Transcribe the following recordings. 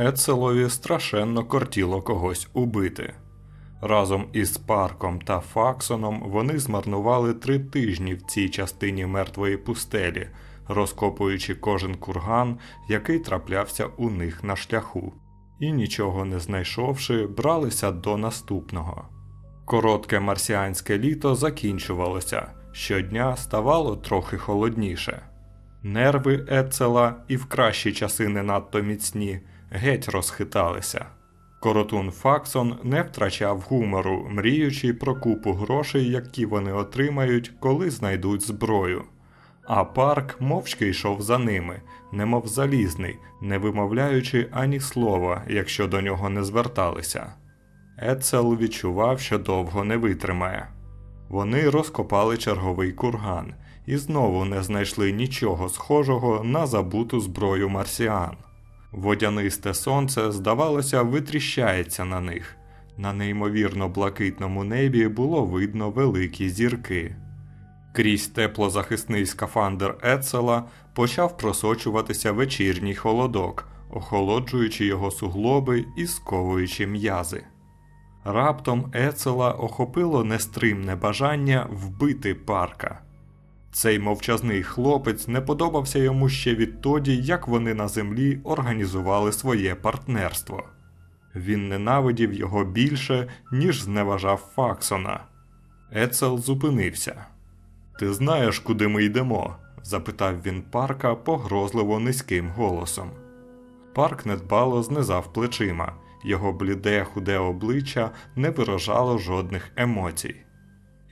Ецелові страшенно кортіло когось убити. Разом із Парком та Факсоном вони змарнували три тижні в цій частині мертвої пустелі, розкопуючи кожен курган, який траплявся у них на шляху, і нічого не знайшовши, бралися до наступного. Коротке марсіанське літо закінчувалося, щодня ставало трохи холодніше. Нерви Ецела і в кращі часи не надто міцні, геть розхиталися. Коротун Факсон не втрачав гумору, мріючи про купу грошей, які вони отримають, коли знайдуть зброю. А парк мовчки йшов за ними, немов залізний, не вимовляючи ані слова, якщо до нього не зверталися. Ецел відчував, що довго не витримає. Вони розкопали черговий курган і знову не знайшли нічого схожого на забуту зброю марсіан. Водянисте сонце, здавалося, витріщається на них. На неймовірно блакитному небі було видно великі зірки. Крізь теплозахисний скафандр Ецела почав просочуватися вечірній холодок, охолоджуючи його суглоби і сковуючи м'язи. Раптом Ецела охопило нестримне бажання вбити парка. Цей мовчазний хлопець не подобався йому ще відтоді, як вони на землі організували своє партнерство. Він ненавидів його більше, ніж зневажав Факсона. Ецел зупинився. Ти знаєш, куди ми йдемо? запитав він парка погрозливо низьким голосом. Парк недбало знизав плечима, його бліде худе обличчя не виражало жодних емоцій.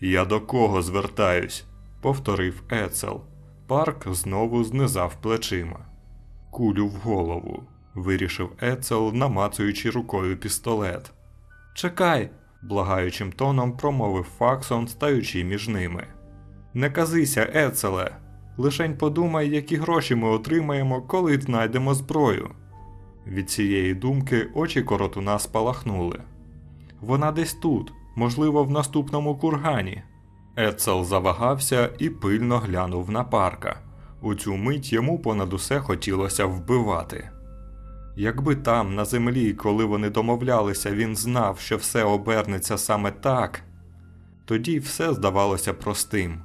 Я до кого звертаюсь? Повторив Ецел. Парк знову знизав плечима. Кулю в голову, вирішив Ецел, намацуючи рукою пістолет. Чекай, благаючим тоном промовив Факсон, стаючи між ними. Не казися, Ецеле. Лишень подумай, які гроші ми отримаємо, коли знайдемо зброю. Від цієї думки очі коротуна спалахнули. Вона десь тут, можливо, в наступному кургані. Ецел завагався і пильно глянув на парка. У цю мить йому понад усе хотілося вбивати. Якби там, на землі, коли вони домовлялися, він знав, що все обернеться саме так, тоді все здавалося простим.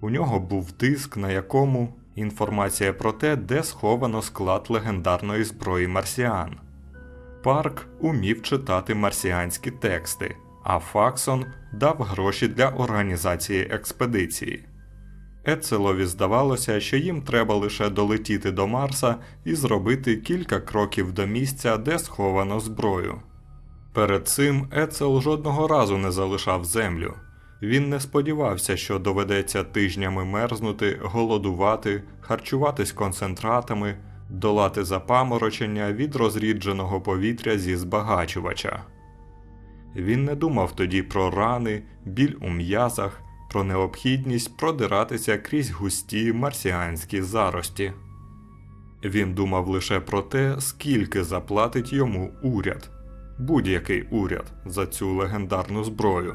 У нього був диск, на якому інформація про те, де сховано склад легендарної зброї марсіан. Парк умів читати марсіанські тексти, а Факсон дав гроші для організації експедиції. Ецелові здавалося, що їм треба лише долетіти до Марса і зробити кілька кроків до місця, де сховано зброю. Перед цим Ецел жодного разу не залишав землю. Він не сподівався, що доведеться тижнями мерзнути, голодувати, харчуватись концентратами, долати запаморочення від розрідженого повітря зі збагачувача. Він не думав тоді про рани, біль у м'язах, про необхідність продиратися крізь густі марсіанські зарості. Він думав лише про те, скільки заплатить йому уряд, будь-який уряд за цю легендарну зброю.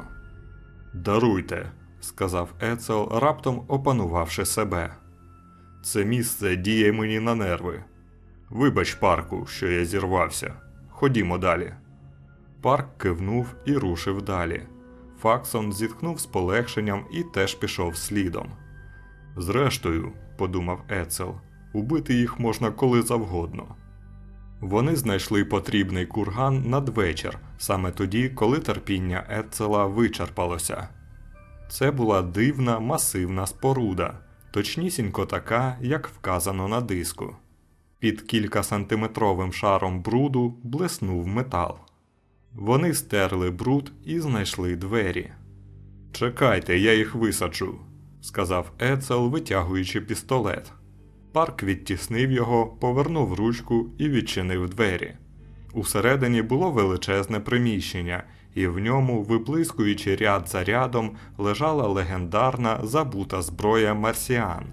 Даруйте, сказав Ецел, раптом опанувавши себе. Це місце діє мені на нерви. Вибач, парку, що я зірвався. Ходімо далі. Парк кивнув і рушив далі. Факсон зітхнув з полегшенням і теж пішов слідом. Зрештою, подумав Ецел, убити їх можна коли завгодно. Вони знайшли потрібний курган надвечір, саме тоді, коли терпіння Ецела вичерпалося. Це була дивна масивна споруда, точнісінько така, як вказано на диску. Під кількасантиметровим шаром бруду блиснув метал. Вони стерли бруд і знайшли двері. Чекайте, я їх висаджу, сказав Ецел, витягуючи пістолет. Парк відтіснив його, повернув ручку і відчинив двері. Усередині було величезне приміщення, і в ньому, виблискуючи ряд за рядом, лежала легендарна забута зброя марсіан,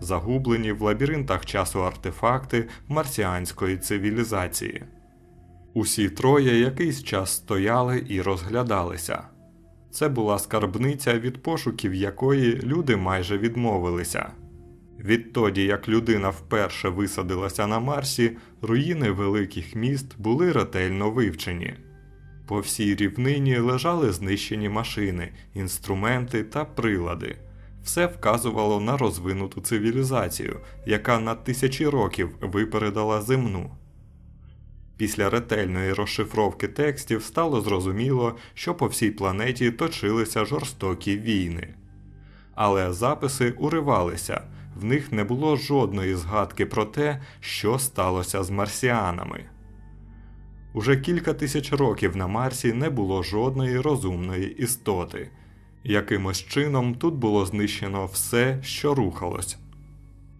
загублені в лабіринтах часу артефакти марсіанської цивілізації. Усі троє якийсь час стояли і розглядалися. Це була скарбниця, від пошуків якої люди майже відмовилися. Відтоді, як людина вперше висадилася на Марсі, руїни великих міст були ретельно вивчені. По всій рівнині лежали знищені машини, інструменти та прилади. Все вказувало на розвинуту цивілізацію, яка на тисячі років випередила земну. Після ретельної розшифровки текстів стало зрозуміло, що по всій планеті точилися жорстокі війни. Але записи уривалися, в них не було жодної згадки про те, що сталося з марсіанами. Уже кілька тисяч років на Марсі не було жодної розумної істоти. Якимось чином тут було знищено все, що рухалось.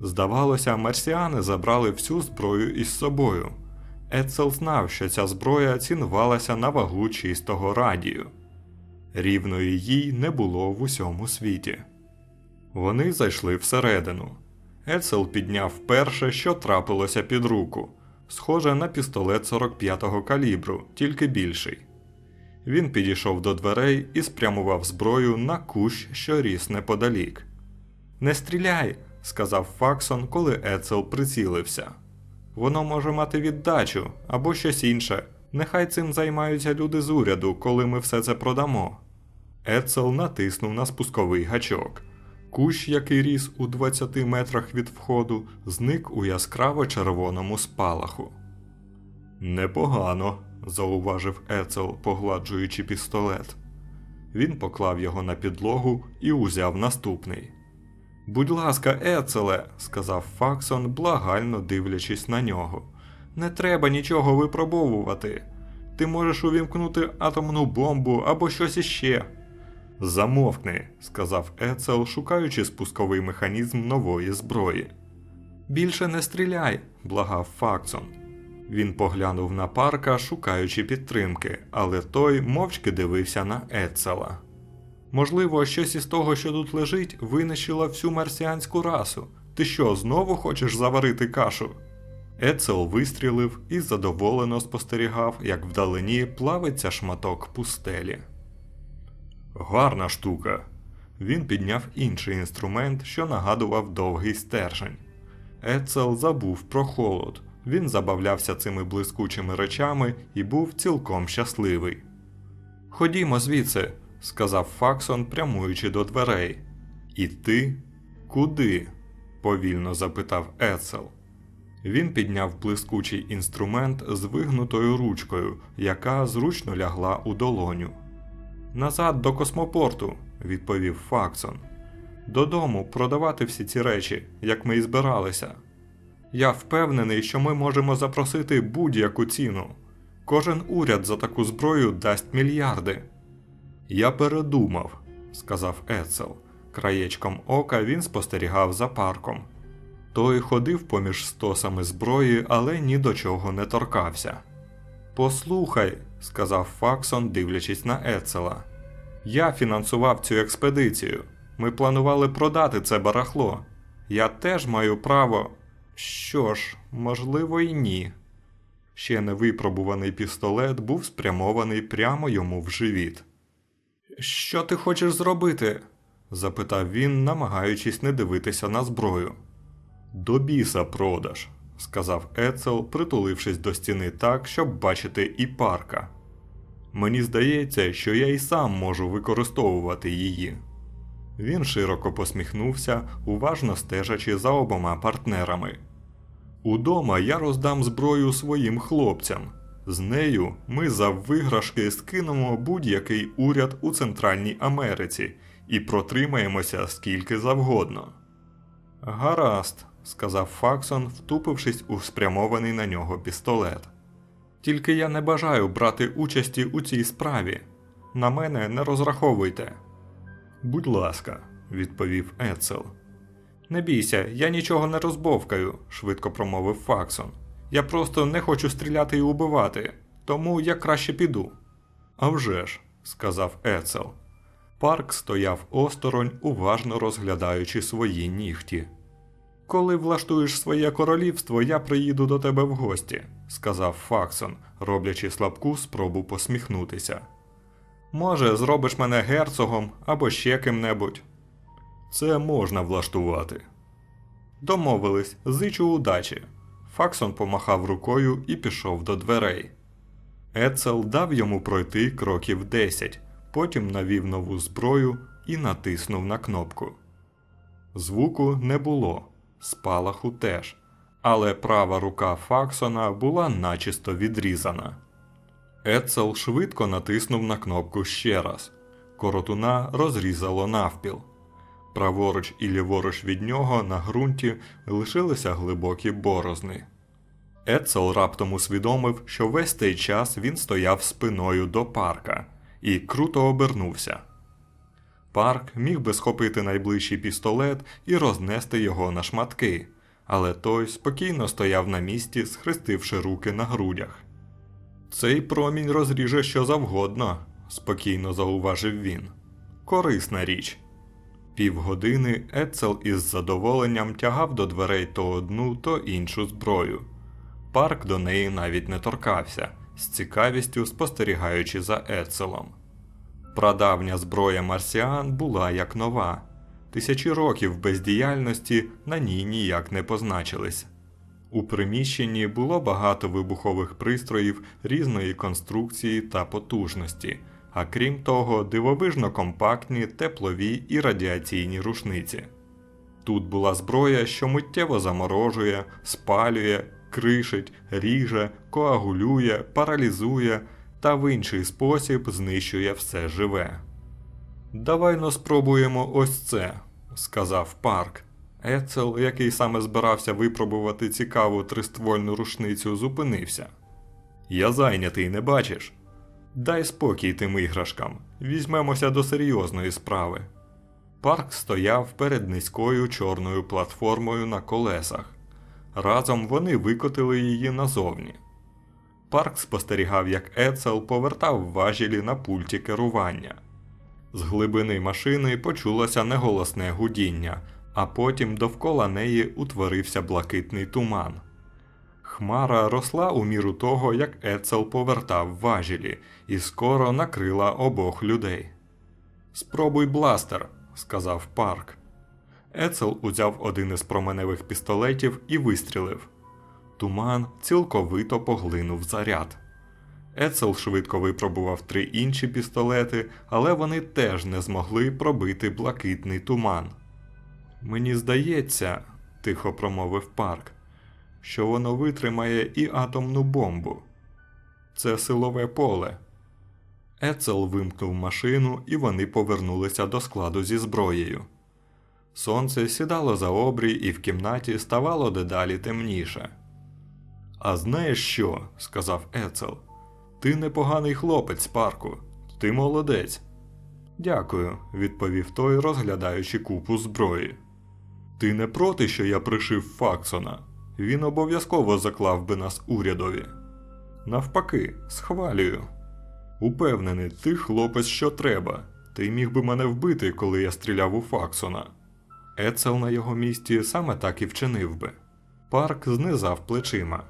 Здавалося, марсіани забрали всю зброю із собою. Ецел знав, що ця зброя цінувалася на вагу чистого радію. Рівної їй не було в усьому світі. Вони зайшли всередину. Ецел підняв перше, що трапилося під руку, схоже на пістолет 45-го калібру, тільки більший. Він підійшов до дверей і спрямував зброю на кущ, що ріс неподалік. Не стріляй, сказав Факсон, коли Ецел прицілився. Воно може мати віддачу або щось інше. Нехай цим займаються люди з уряду, коли ми все це продамо. Ецел натиснув на спусковий гачок. Кущ, який ріс у 20 метрах від входу, зник у яскраво червоному спалаху. Непогано, зауважив Ецел, погладжуючи пістолет. Він поклав його на підлогу і узяв наступний. Будь ласка, Ецеле, сказав Факсон, благально дивлячись на нього. Не треба нічого випробовувати. Ти можеш увімкнути атомну бомбу або щось іще. Замовкни, сказав Ецел, шукаючи спусковий механізм нової зброї. Більше не стріляй, благав Факсон. Він поглянув на парка, шукаючи підтримки, але той мовчки дивився на Ецела. Можливо, щось із того, що тут лежить, винищило всю марсіанську расу. Ти що, знову хочеш заварити кашу? Ецел вистрілив і задоволено спостерігав, як вдалині плавиться шматок пустелі. Гарна штука. Він підняв інший інструмент, що нагадував довгий стержень. Ецел забув про холод. Він забавлявся цими блискучими речами і був цілком щасливий. Ходімо звідси, сказав Факсон, прямуючи до дверей. І ти? Куди? повільно запитав Ецел. Він підняв блискучий інструмент з вигнутою ручкою, яка зручно лягла у долоню. Назад до космопорту, відповів Факсон. Додому продавати всі ці речі, як ми і збиралися. Я впевнений, що ми можемо запросити будь-яку ціну. Кожен уряд за таку зброю дасть мільярди. Я передумав, сказав Ецел. Краєчком ока він спостерігав за парком. Той ходив поміж стосами зброї, але ні до чого не торкався. Послухай, сказав Факсон, дивлячись на Ецела. Я фінансував цю експедицію. Ми планували продати це барахло. Я теж маю право. Що ж, можливо, і ні. Ще невипробуваний пістолет був спрямований прямо йому в живіт. Що ти хочеш зробити? запитав він, намагаючись не дивитися на зброю. До біса продаж, сказав Ецел, притулившись до стіни так, щоб бачити і парка. Мені здається, що я і сам можу використовувати її. Він широко посміхнувся, уважно стежачи за обома партнерами. Удома я роздам зброю своїм хлопцям. З нею ми за виграшки скинемо будь-який уряд у Центральній Америці і протримаємося скільки завгодно. Гаразд, сказав Факсон, втупившись у спрямований на нього пістолет. Тільки я не бажаю брати участі у цій справі. На мене не розраховуйте. Будь ласка, відповів Ецел. Не бійся, я нічого не розбовкаю, швидко промовив Факсон. Я просто не хочу стріляти і убивати, тому я краще піду. «А вже ж», – сказав Ецел. Парк стояв осторонь, уважно розглядаючи свої нігті. Коли влаштуєш своє королівство, я приїду до тебе в гості, сказав Факсон, роблячи слабку спробу посміхнутися. Може, зробиш мене герцогом або ще ким-небудь. Це можна влаштувати. Домовились, зичу удачі. Факсон помахав рукою і пішов до дверей. Ецел дав йому пройти кроків 10, потім навів нову зброю і натиснув на кнопку. Звуку не було, спалаху теж, але права рука Факсона була начисто відрізана. Ецел швидко натиснув на кнопку ще раз. Коротуна розрізало навпіл. Праворуч і ліворуч від нього на ґрунті лишилися глибокі борозни. Ецел раптом усвідомив, що весь цей час він стояв спиною до парка і круто обернувся. Парк міг би схопити найближчий пістолет і рознести його на шматки, але той спокійно стояв на місці, схрестивши руки на грудях. Цей промінь розріже що завгодно, спокійно зауважив він. Корисна річ. Півгодини Ецел із задоволенням тягав до дверей то одну, то іншу зброю. Парк до неї навіть не торкався, з цікавістю спостерігаючи за Ецелом. Прадавня зброя марсіан була як нова. Тисячі років бездіяльності на ній ніяк не позначились. У приміщенні було багато вибухових пристроїв різної конструкції та потужності, а крім того, дивовижно компактні теплові і радіаційні рушниці. Тут була зброя, що миттєво заморожує, спалює, кришить, ріже, коагулює, паралізує та в інший спосіб знищує все живе. Давай но спробуємо ось це, сказав Парк. Ецел, який саме збирався випробувати цікаву триствольну рушницю, зупинився. Я зайнятий, не бачиш? Дай спокій тим іграшкам, візьмемося до серйозної справи. Парк стояв перед низькою чорною платформою на колесах. Разом вони викотили її назовні. Парк спостерігав, як Ецел повертав важілі на пульті керування. З глибини машини почулося неголосне гудіння, а потім довкола неї утворився блакитний туман. Хмара росла у міру того, як Ецел повертав важілі, і скоро накрила обох людей. Спробуй бластер, сказав Парк. Ецел узяв один із променевих пістолетів і вистрілив. Туман цілковито поглинув заряд. Ецел швидко випробував три інші пістолети, але вони теж не змогли пробити блакитний туман. Мені здається, тихо промовив Парк, що воно витримає і атомну бомбу. Це силове поле. Ецел вимкнув машину, і вони повернулися до складу зі зброєю. Сонце сідало за обрій, і в кімнаті ставало дедалі темніше. А знаєш що? сказав Ецел. Ти непоганий хлопець, парку. Ти молодець. Дякую, відповів той, розглядаючи купу зброї. Ти не проти, що я пришив Факсона? Він обов'язково заклав би нас урядові. Навпаки, схвалюю. Упевнений, ти хлопець, що треба. Ти міг би мене вбити, коли я стріляв у Факсона. Ецел на його місці саме так і вчинив би. Парк знизав плечима.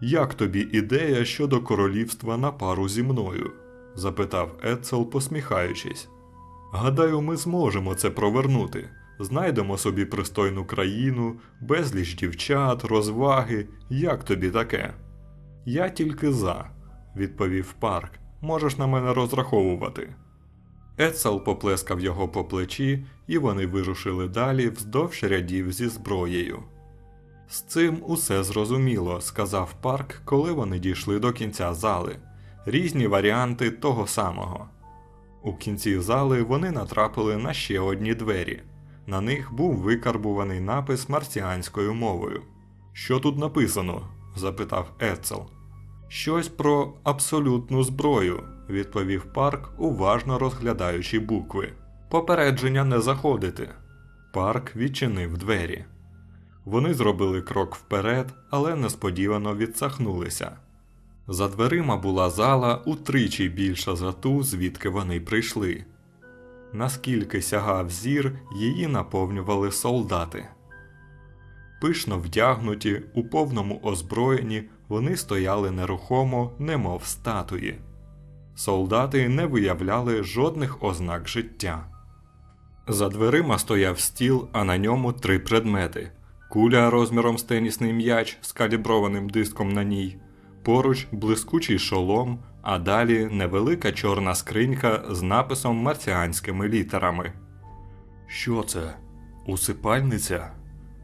Як тобі ідея щодо королівства на пару зі мною? запитав Ецел, посміхаючись. Гадаю, ми зможемо це провернути. Знайдемо собі пристойну країну, безліч дівчат, розваги. Як тобі таке? Я тільки за, відповів Парк. Можеш на мене розраховувати. Ецел поплескав його по плечі, і вони вирушили далі вздовж рядів зі зброєю. З цим усе зрозуміло, сказав Парк, коли вони дійшли до кінця зали. Різні варіанти того самого. У кінці зали вони натрапили на ще одні двері. На них був викарбуваний напис марсіанською мовою. Що тут написано? запитав Ецел. Щось про абсолютну зброю, відповів Парк, уважно розглядаючи букви. Попередження не заходити. Парк відчинив двері. Вони зробили крок вперед, але несподівано відсахнулися. За дверима була зала утричі більша за ту, звідки вони прийшли. Наскільки сягав зір, її наповнювали солдати. Пишно вдягнуті, у повному озброєнні, вони стояли нерухомо, немов статуї. Солдати не виявляли жодних ознак життя. За дверима стояв стіл, а на ньому три предмети: Куля розміром з тенісний м'яч з каліброваним диском на ній, поруч блискучий шолом, а далі невелика чорна скринька з написом марсіанськими літерами. Що це? Усипальниця?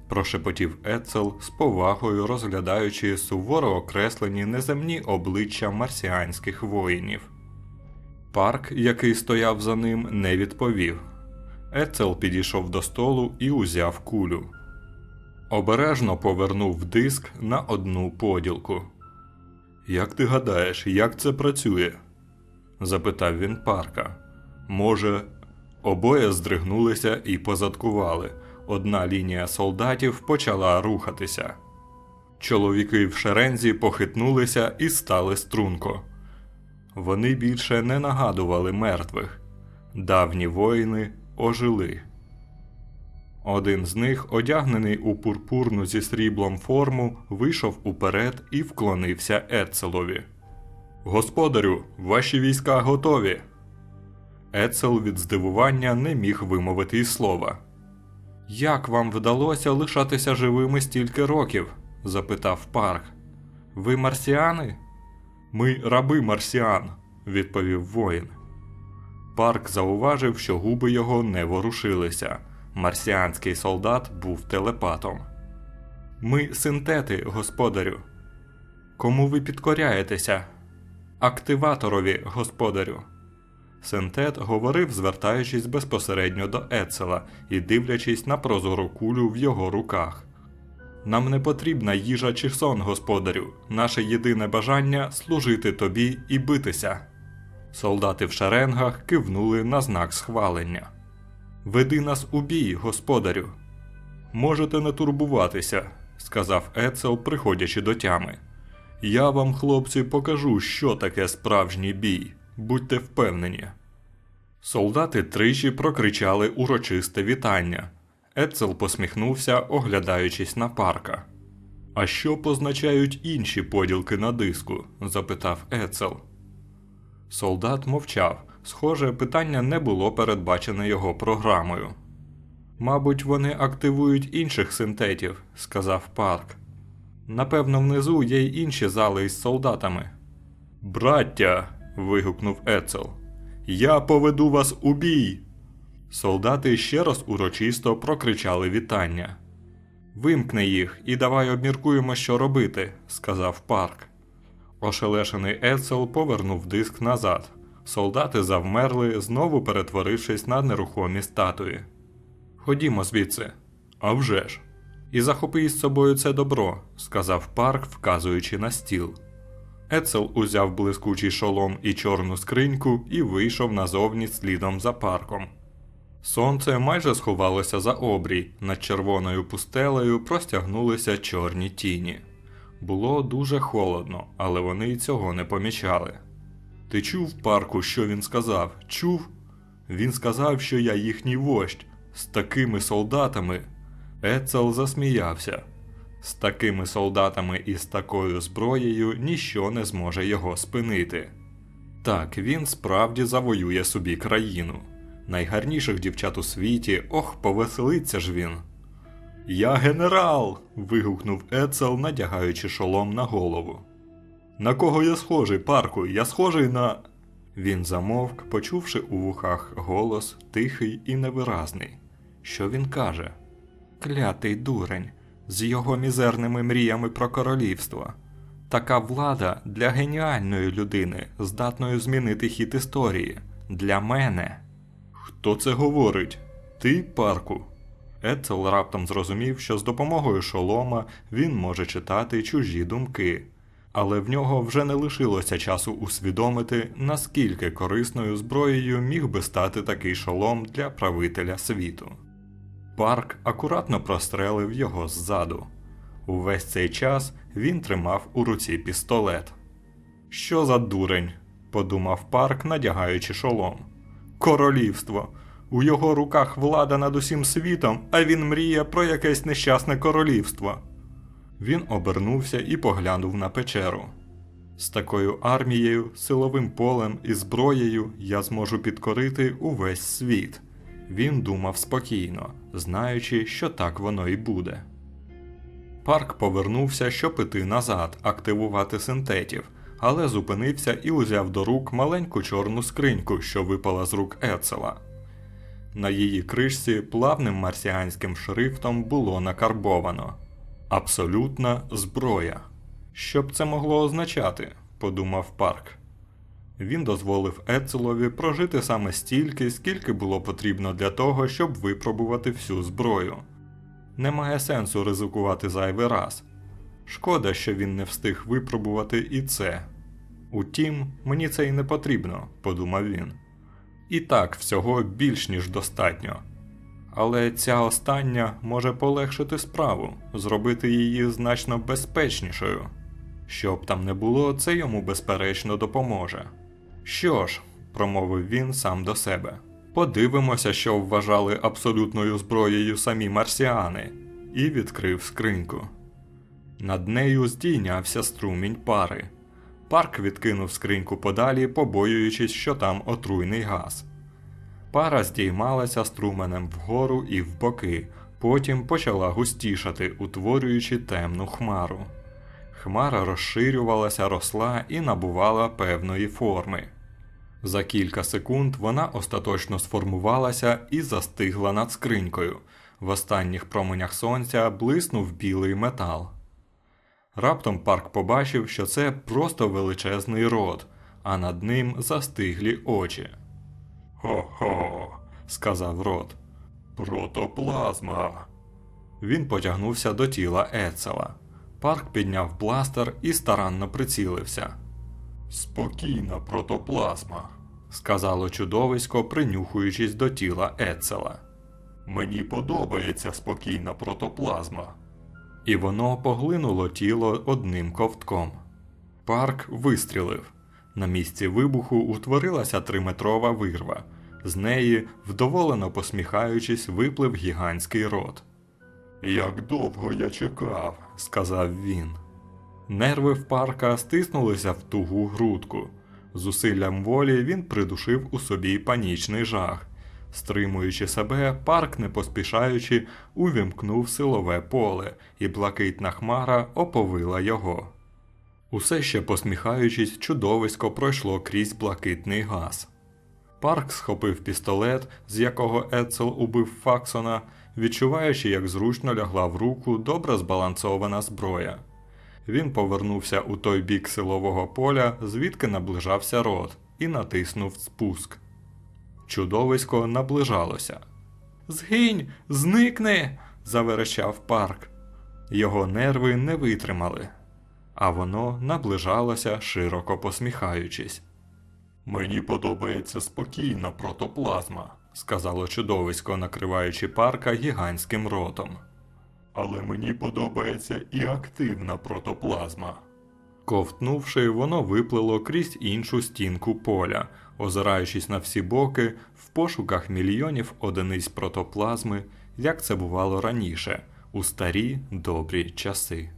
прошепотів Ецел з повагою розглядаючи суворо окреслені неземні обличчя марсіанських воїнів. Парк, який стояв за ним, не відповів. Ецел підійшов до столу і узяв кулю. Обережно повернув диск на одну поділку. Як ти гадаєш, як це працює? запитав він парка. Може, обоє здригнулися і позадкували. Одна лінія солдатів почала рухатися. Чоловіки в шерензі похитнулися і стали струнко. Вони більше не нагадували мертвих. Давні воїни ожили. Один з них, одягнений у пурпурну зі сріблом форму, вийшов уперед і вклонився Ецелові. Господарю, ваші війська готові. Ецел від здивування не міг вимовити й слова. Як вам вдалося лишатися живими стільки років? запитав Парк. Ви марсіани? Ми раби марсіан, відповів воїн. Парк зауважив, що губи його не ворушилися. Марсіанський солдат був телепатом. Ми синтети, господарю. Кому ви підкоряєтеся? Активаторові, господарю. Синтет говорив, звертаючись безпосередньо до Ецела і дивлячись на прозору кулю в його руках. Нам не потрібна їжа чи сон, господарю. Наше єдине бажання служити тобі і битися. Солдати в шеренгах кивнули на знак схвалення. Веди нас у бій, господарю. Можете не турбуватися, сказав Ецел, приходячи до тями. Я вам, хлопці, покажу, що таке справжній бій. Будьте впевнені. Солдати тричі прокричали урочисте вітання. Ецел посміхнувся, оглядаючись на парка. А що позначають інші поділки на диску? запитав Ецел. Солдат мовчав. Схоже, питання не було передбачене його програмою. Мабуть, вони активують інших синтетів, сказав Парк. Напевно, внизу є й інші зали із солдатами. Браття. вигукнув Ецел. Я поведу вас у бій. Солдати ще раз урочисто прокричали вітання. Вимкни їх і давай обміркуємо, що робити, сказав Парк. Ошелешений Ецел повернув диск назад. Солдати завмерли, знову перетворившись на нерухомі статуї. Ходімо звідси. «А вже ж!» І захопи із собою це добро, сказав Парк, вказуючи на стіл. Ецел узяв блискучий шолом і чорну скриньку і вийшов назовні слідом за парком. Сонце майже сховалося за обрій, над червоною пустелею простягнулися чорні тіні. Було дуже холодно, але вони й цього не помічали. Ти чув парку, що він сказав? Чув? Він сказав, що я їхній вождь. З такими солдатами. Ецел засміявся. З такими солдатами і з такою зброєю ніщо не зможе його спинити. Так, він справді завоює собі країну. Найгарніших дівчат у світі, ох, повеселиться ж він. Я генерал. вигукнув Ецел, надягаючи шолом на голову. На кого я схожий, парку? Я схожий на. Він замовк, почувши у вухах голос тихий і невиразний. Що він каже? Клятий дурень, з його мізерними мріями про королівство. Така влада для геніальної людини, здатної змінити хід історії. Для мене. Хто це говорить? Ти, парку? Ецел раптом зрозумів, що з допомогою шолома він може читати чужі думки, але в нього вже не лишилося часу усвідомити, наскільки корисною зброєю міг би стати такий шолом для правителя світу. Парк акуратно прострелив його ззаду. Увесь цей час він тримав у руці пістолет. Що за дурень? подумав парк, надягаючи шолом. Королівство. У його руках влада над усім світом, а він мріє про якесь нещасне королівство. Він обернувся і поглянув на печеру. З такою армією, силовим полем і зброєю я зможу підкорити увесь світ. Він думав спокійно, знаючи, що так воно і буде. Парк повернувся, щоб іти назад, активувати синтетів, але зупинився і узяв до рук маленьку чорну скриньку, що випала з рук Ецела. На її кришці плавним марсіанським шрифтом було накарбовано Абсолютна зброя. Що б це могло означати? подумав Парк. Він дозволив Ецелові прожити саме стільки, скільки було потрібно для того, щоб випробувати всю зброю. Немає сенсу ризикувати зайвий раз. Шкода, що він не встиг випробувати і це. Утім, мені це й не потрібно, подумав він. І так всього більш ніж достатньо. Але ця остання може полегшити справу, зробити її значно безпечнішою. Що б там не було, це йому безперечно допоможе. Що ж, промовив він сам до себе. Подивимося, що вважали абсолютною зброєю самі марсіани, і відкрив скриньку. Над нею здійнявся струмінь пари. Парк відкинув скриньку подалі, побоюючись, що там отруйний газ. Пара здіймалася струменем вгору і в боки, потім почала густішати, утворюючи темну хмару. Хмара розширювалася, росла і набувала певної форми. За кілька секунд вона остаточно сформувалася і застигла над скринькою. В останніх променях сонця блиснув білий метал. Раптом парк побачив, що це просто величезний рот, а над ним застиглі очі. Хо-хо, сказав рот. Протоплазма. Він потягнувся до тіла Ецела. Парк підняв бластер і старанно прицілився. Спокійна протоплазма, сказало чудовисько, принюхуючись до тіла Ецела. Мені подобається спокійна протоплазма. І воно поглинуло тіло одним ковтком. Парк вистрілив. На місці вибуху утворилася триметрова вирва. З неї, вдоволено посміхаючись, виплив гігантський рот. Як довго я чекав, сказав він. Нерви в парка стиснулися в тугу грудку. Зусиллям волі він придушив у собі панічний жах. Стримуючи себе, парк, не поспішаючи, увімкнув силове поле, і блакитна хмара оповила його. Усе ще посміхаючись, чудовисько пройшло крізь блакитний газ. Парк схопив пістолет, з якого Ецел убив Факсона, відчуваючи, як зручно лягла в руку добре збалансована зброя. Він повернувся у той бік силового поля, звідки наближався рот, і натиснув спуск. Чудовисько наближалося. Згинь, зникни. заверещав парк. Його нерви не витримали, а воно наближалося, широко посміхаючись. Мені подобається спокійна протоплазма, сказало чудовисько, накриваючи парка гігантським ротом. Але мені подобається і активна протоплазма. Ковтнувши, воно виплило крізь іншу стінку поля, озираючись на всі боки в пошуках мільйонів одиниць протоплазми, як це бувало раніше, у старі добрі часи.